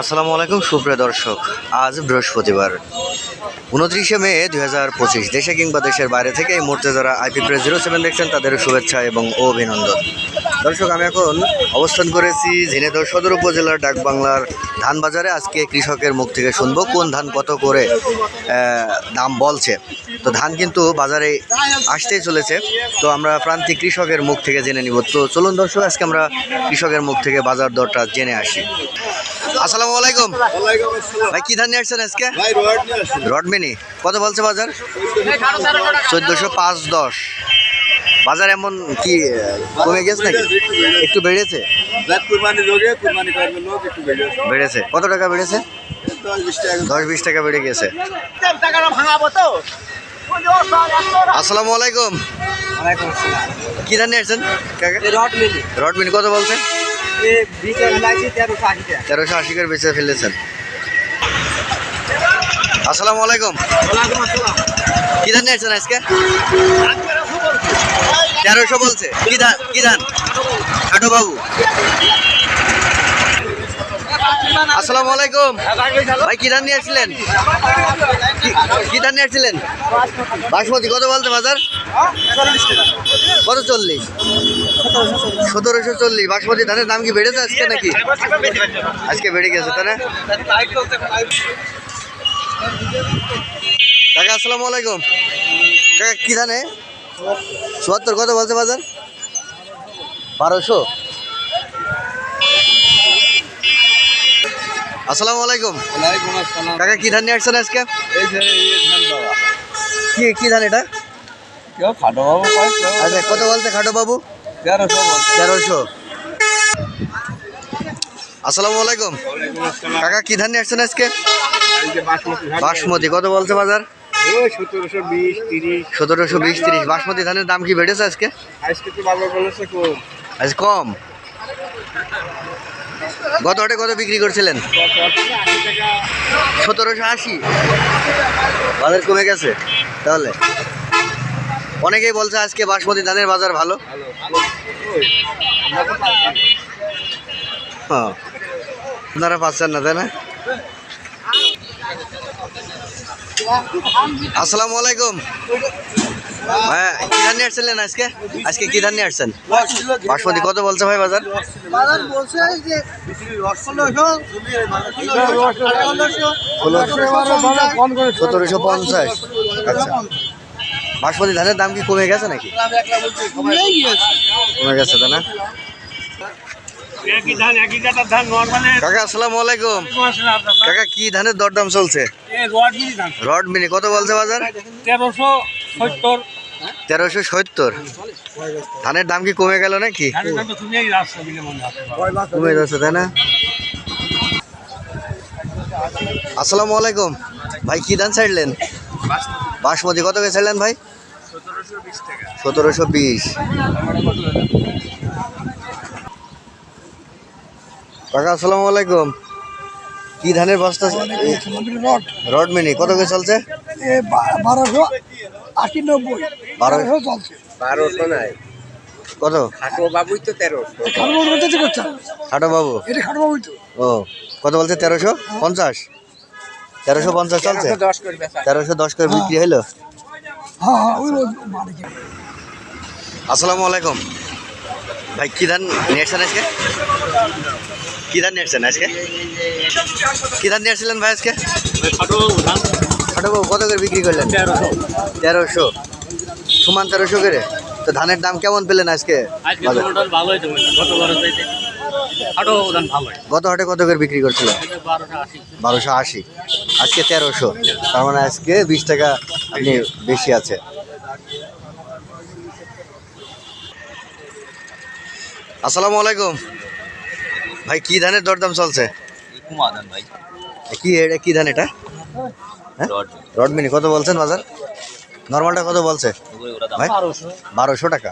আসসালামু আলাইকুম, সুপ্রিয় দর্শক। আজ বৃহস্পতিবার, উনত্রিশে মে দুই হাজার পঁচিশ। দেশে কিংবা দেশের বাইরে থেকে এই মুহূর্তে যারা আইপি প্রেস জিরো সেভেন দেখছেন, তাদের শুভেচ্ছা এবং অভিনন্দন। দর্শক, আমি এখন অবস্থান করেছি ঝিনেদহ সদর উপজেলার ডাকবাংলার ধান বাজারে। আজকে কৃষকের মুখ থেকে শুনব কোন ধান কত করে দাম বলছে। তো ধান কিন্তু বাজারে আসতেই চলেছে। তো আমরা প্রান্তিক কৃষকের মুখ থেকে জেনে নিব। তো চলুন দর্শক, আজকে আমরা কৃষকের মুখ থেকে বাজার দরটা জেনে আসি। আসসালামু আলাইকুম। ভাই কি ধান নিয়ে আসছেন আজকে? ভাই রড নিয়ে আসুন রডমিনি। কত বলছে বাজার? চোদ্দোশো পাঁচ দশ। বাজার এমন কি কমে গেছে নাকি? একটু বেড়েছে? বেড়েছে। কত টাকা বেড়েছে? দশ বিশ টাকা। বেড়ে গেছে। আসসালামু আলাইকুম। কি ধান নিয়ে আসছেন? রড রডমিনি। কত বলছেন তেরোশো আশি করে বেঁচে ফেলেছেন। আসসালামু আলাইকুম। ওয়ালাইকুম আসসালাম। কি ধান নিয়ে আজকে? তেরোশো বলছে। কি ধান? কি ধান? খাটো বাবু আসসালামু আলাইকুম। ভাই কি ধান নিয়ে আসছিলেন? কি- ধান নিয়ে আসছিলেন? বাসমতি কত বলছে বাজার? কত চল্লিশ সতেরোশো চল্লিশ। বাসমতি ধানের দাম কি বেড়েছে আজকে নাকি? আজকে বেড়ে গেছে তাই না? কাকা আসসালামু আলাইকুম। কাকা কি ধানে? চুয়াত্তর কত বলছে বাজার? বারোশো। আসসালামু আলাইকুম। কাকা কি ধান নিয়ে আসছেন আজকে? কি কি ধান এটা? খাটো বাবু আচ্ছা কত বলছে খাটো বাবু? তেরোশো আসসালামু আলাইকুম। কাকা কি ধান নিয়ে আসছেন আজকে? বাসমতি কত বলছে বাজার? সতেরোশো বিশ তিরিশ। বাসমতি ধানের দাম কি বেড়েছে আজকে? আজকে তো বাবা বলেছে কম। আজ কম? গত হাটে কত বিক্রি করছিলেন? সতেরোশো আশি। বাজার কমে গেছে তাহলে। অনেকেই বলছে আজকে বাসমতি ধানের বাজার ভালো। হ্যাঁ আপনারা পাচ্ছেন না তাই না আসসালামু আলাইকুম হ্যাঁ কি ধান নিয়ে আসছিলেন আজকে আজকে কি ধান নিয়ে আসছেন বাসমতি কত বলছে ভাই বাজার সতেরোশো পঞ্চাশ আচ্ছা বাসমতি ধানের দাম কি কমে গেছে নাকি? কমে গেছে তাই না? একই ধান একই কাটার ধান নর্মালি কাকা আসসালামু আলাইকুম। কাকা কি ধানের দরদাম চলছে? রড মিলি ধান। রড মিনি কত বলছে বাজার? তেরোশো সত্তর। তেরোশো সত্তর। ধানের দাম কি কমে গেল নাকি? কমে যাচ্ছে তাই না? আসসালামু আলাইকুম। ভাই কি ধান ছাড়লেন? বাসমতি কত করে ছাড়লেন ভাই? সতেরোশো বিশ। কাকা আসসালামু আলাইকুম। কি ধানের বস্তা? রড রড মিনি কত করে চলছে? এ বারোশো আশি নব্বই বারো চলছে বারোশো নাই। কত? খাটো বাবুই তো তেরোশো। খাটো বাবু এটা খাটবাবুই তো ও কত বলছে? তেরোশো? পঞ্চাশ? তেরোশো পঞ্চাশ চলছে? তেরোশো দশ করে বিক্রি হলো হ্যাঁ হ্যাঁ ওই মালিক আসসালামু আলাইকুম। ভাই কি ধান নিয়ে আসছেন আজকে? কি ধান নিয়ে আসছেন আজকে? কি ধান নিয়ে আসছিলেন ভাই আজকে? খাটো ধান ছোটো বাবু কত করে বিক্রি করলেন? তেরোশো। সমান তেরোশো করে? তো ধানের দাম কেমন পেলেন আজকে? আজকে গত হাটে কত করে বিক্রি করছিল? বারোশো আশি। আজকে তেরোশো। তার মানে আজকে বিশ টাকা আপনি বেশি আছে। আসসালামু আলাইকুম। ভাই কি ধানের দরদাম চলছে? কি এটা কি ধান এটা? হ্যাঁ? রডমিনি কত বলছেন বাজার? নর্মালটা কত বলছে? ভাই বারোশো টাকা।